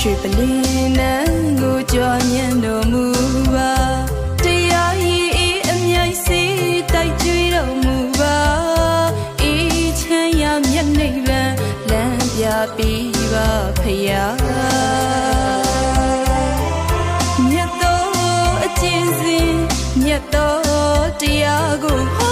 ရွှေပလင်းနံကိုကြော်ညံ့တော်မူပါတရားဤအမြိုက်စေတိုက်ကြွတော်မူပါအေးချမ်းရမျက်နှိပ်လန်းလမ်းပြပြီးပါဖယားမြတ်တော်အကျင့်စဉ်မြတ်တော်တရားကို